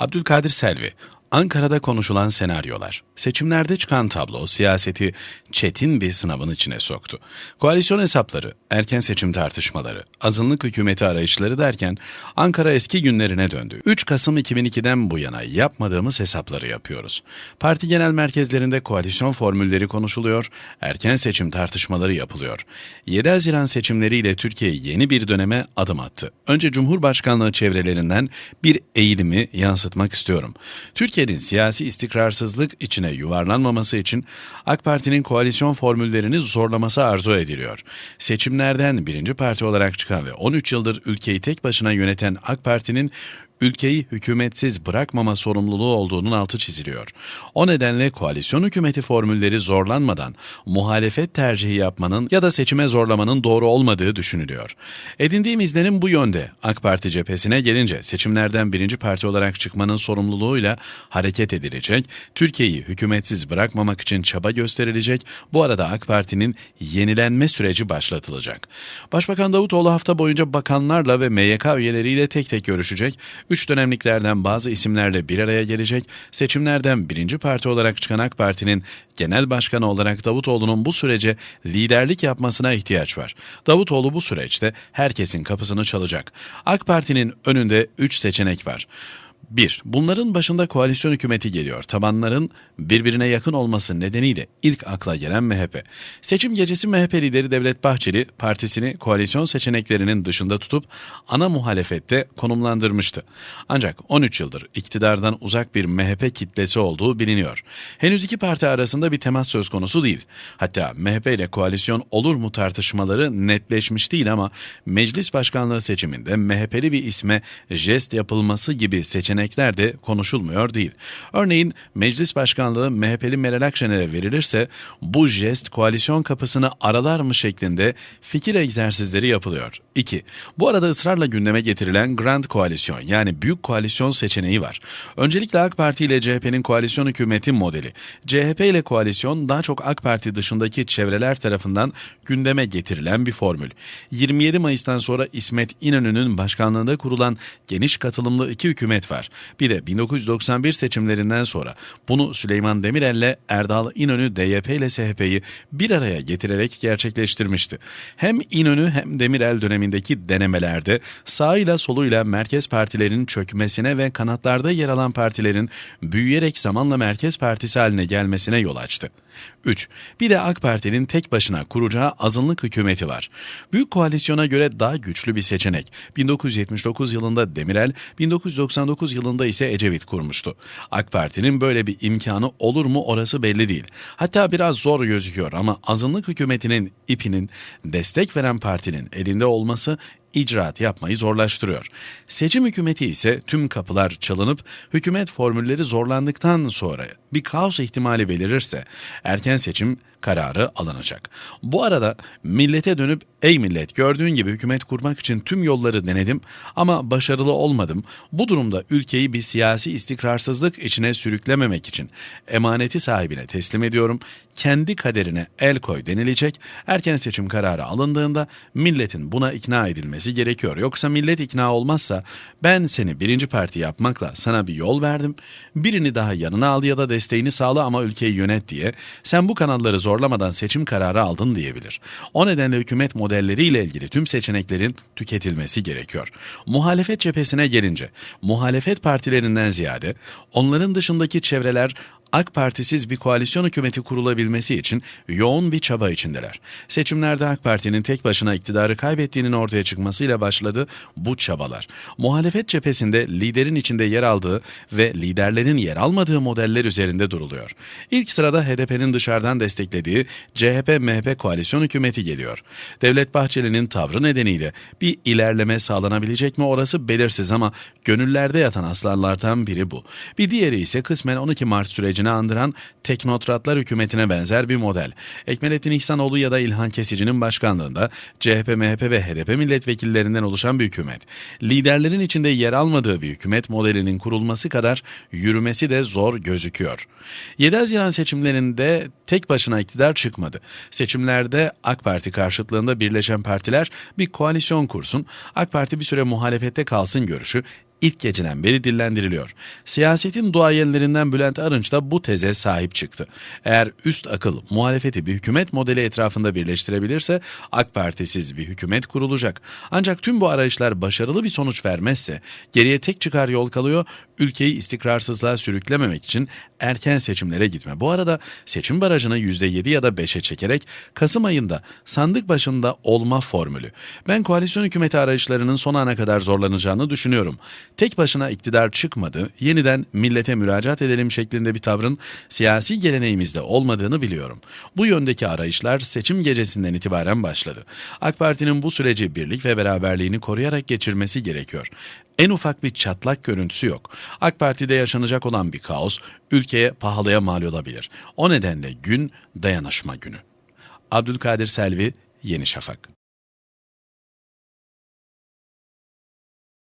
Abdülkadir Selvi, Ankara'da konuşulan senaryolar, seçimlerde çıkan tablo siyaseti çetin bir sınavın içine soktu. Koalisyon hesapları, erken seçim tartışmaları, azınlık hükümeti arayışları derken Ankara eski günlerine döndü. 3 Kasım 2002'den bu yana yapmadığımız hesapları yapıyoruz. Parti genel merkezlerinde koalisyon formülleri konuşuluyor, erken seçim tartışmaları yapılıyor. 7 Haziran seçimleriyle Türkiye yeni bir döneme adım attı. Önce Cumhurbaşkanlığı çevrelerinden bir eğilimi yansıtmak istiyorum. Türkiye Türkiye'nin siyasi istikrarsızlık içine yuvarlanmaması için AK Parti'nin koalisyon formüllerini zorlaması arzu ediliyor. Seçimlerden birinci parti olarak çıkan ve 13 yıldır ülkeyi tek başına yöneten AK Parti'nin ülkeyi hükümetsiz bırakmama sorumluluğu olduğunun altı çiziliyor. O nedenle koalisyon hükümeti formülleri zorlanmadan muhalefet tercihi yapmanın ya da seçime zorlamanın doğru olmadığı düşünülüyor. Edindiğim izlenim bu yönde. AK Parti cephesine gelince seçimlerden birinci parti olarak çıkmanın sorumluluğuyla hareket edilecek, Türkiye'yi hükümetsiz bırakmamak için çaba gösterilecek, bu arada AK Parti'nin yenilenme süreci başlatılacak. Başbakan Davutoğlu hafta boyunca bakanlarla ve MYK üyeleriyle tek tek görüşecek, Üç dönemliklerden bazı isimlerle bir araya gelecek, seçimlerden birinci parti olarak çıkan AK Parti'nin genel başkanı olarak Davutoğlu'nun bu sürece liderlik yapmasına ihtiyaç var. Davutoğlu bu süreçte herkesin kapısını çalacak. AK Parti'nin önünde üç seçenek var. 1. Bunların başında koalisyon hükümeti geliyor. Tabanların birbirine yakın olması nedeniyle ilk akla gelen MHP. Seçim gecesi MHP lideri Devlet Bahçeli partisini koalisyon seçeneklerinin dışında tutup ana muhalefette konumlandırmıştı. Ancak 13 yıldır iktidardan uzak bir MHP kitlesi olduğu biliniyor. Henüz iki parti arasında bir temas söz konusu değil. Hatta MHP ile koalisyon olur mu tartışmaları netleşmiş değil ama meclis başkanlığı seçiminde MHP'li bir isme jest yapılması gibi seçenek seçenekler de konuşulmuyor değil. Örneğin meclis başkanlığı MHP'li Meral Akşener'e verilirse bu jest koalisyon kapısını aralar mı şeklinde fikir egzersizleri yapılıyor. 2. Bu arada ısrarla gündeme getirilen Grand Koalisyon yani Büyük Koalisyon seçeneği var. Öncelikle AK Parti ile CHP'nin koalisyon hükümeti modeli. CHP ile koalisyon daha çok AK Parti dışındaki çevreler tarafından gündeme getirilen bir formül. 27 Mayıs'tan sonra İsmet İnönü'nün başkanlığında kurulan geniş katılımlı iki hükümet var. Bir de 1991 seçimlerinden sonra bunu Süleyman Demirel'le Erdal İnönü DYP ile SHP'yi bir araya getirerek gerçekleştirmişti. Hem İnönü hem Demirel dönemindeki denemelerde sağıyla soluyla merkez partilerin çökmesine ve kanatlarda yer alan partilerin büyüyerek zamanla merkez partisi haline gelmesine yol açtı. 3. Bir de AK Parti'nin tek başına kuracağı azınlık hükümeti var. Büyük koalisyona göre daha güçlü bir seçenek. 1979 yılında Demirel, 1999 yılında ise Ecevit kurmuştu. AK Parti'nin böyle bir imkanı olur mu orası belli değil. Hatta biraz zor gözüküyor ama azınlık hükümetinin ipinin destek veren partinin elinde olması icraat yapmayı zorlaştırıyor. Seçim hükümeti ise tüm kapılar çalınıp hükümet formülleri zorlandıktan sonra bir kaos ihtimali belirirse erken seçim kararı alınacak. Bu arada millete dönüp ey millet gördüğün gibi hükümet kurmak için tüm yolları denedim ama başarılı olmadım. Bu durumda ülkeyi bir siyasi istikrarsızlık içine sürüklememek için emaneti sahibine teslim ediyorum. Kendi kaderine el koy denilecek. Erken seçim kararı alındığında milletin buna ikna edilmesi gerekiyor. Yoksa millet ikna olmazsa ben seni birinci parti yapmakla sana bir yol verdim. Birini daha yanına al ya da desteğini sağla ama ülkeyi yönet diye. Sen bu kanalları zor zorlamadan seçim kararı aldın diyebilir. O nedenle hükümet modelleriyle ilgili tüm seçeneklerin tüketilmesi gerekiyor. Muhalefet cephesine gelince, muhalefet partilerinden ziyade onların dışındaki çevreler AK Partisiz bir koalisyon hükümeti kurulabilmesi için yoğun bir çaba içindeler. Seçimlerde AK Parti'nin tek başına iktidarı kaybettiğinin ortaya çıkmasıyla başladı bu çabalar. Muhalefet cephesinde liderin içinde yer aldığı ve liderlerin yer almadığı modeller üzerinde duruluyor. İlk sırada HDP'nin dışarıdan desteklediği CHP-MHP koalisyon hükümeti geliyor. Devlet Bahçeli'nin tavrı nedeniyle bir ilerleme sağlanabilecek mi orası belirsiz ama gönüllerde yatan aslanlardan biri bu. Bir diğeri ise kısmen 12 Mart süreci sürecini andıran teknotratlar hükümetine benzer bir model. Ekmelettin İhsanoğlu ya da İlhan Kesici'nin başkanlığında CHP, MHP ve HDP milletvekillerinden oluşan bir hükümet. Liderlerin içinde yer almadığı bir hükümet modelinin kurulması kadar yürümesi de zor gözüküyor. 7 Haziran seçimlerinde tek başına iktidar çıkmadı. Seçimlerde AK Parti karşıtlığında birleşen partiler bir koalisyon kursun, AK Parti bir süre muhalefette kalsın görüşü ilk geceden beri dillendiriliyor. Siyasetin duayenlerinden Bülent Arınç da bu teze sahip çıktı. Eğer üst akıl muhalefeti bir hükümet modeli etrafında birleştirebilirse AK Partisiz bir hükümet kurulacak. Ancak tüm bu arayışlar başarılı bir sonuç vermezse geriye tek çıkar yol kalıyor. Ülkeyi istikrarsızlığa sürüklememek için erken seçimlere gitme. Bu arada seçim barajını %7 ya da 5'e çekerek Kasım ayında sandık başında olma formülü. Ben koalisyon hükümeti arayışlarının son ana kadar zorlanacağını düşünüyorum. Tek başına iktidar çıkmadı, yeniden millete müracaat edelim şeklinde bir tavrın siyasi geleneğimizde olmadığını biliyorum. Bu yöndeki arayışlar seçim gecesinden itibaren başladı. AK Parti'nin bu süreci birlik ve beraberliğini koruyarak geçirmesi gerekiyor. En ufak bir çatlak görüntüsü yok. AK Parti'de yaşanacak olan bir kaos ülkeye pahalıya mal olabilir. O nedenle gün dayanışma günü. Abdülkadir Selvi, Yeni Şafak.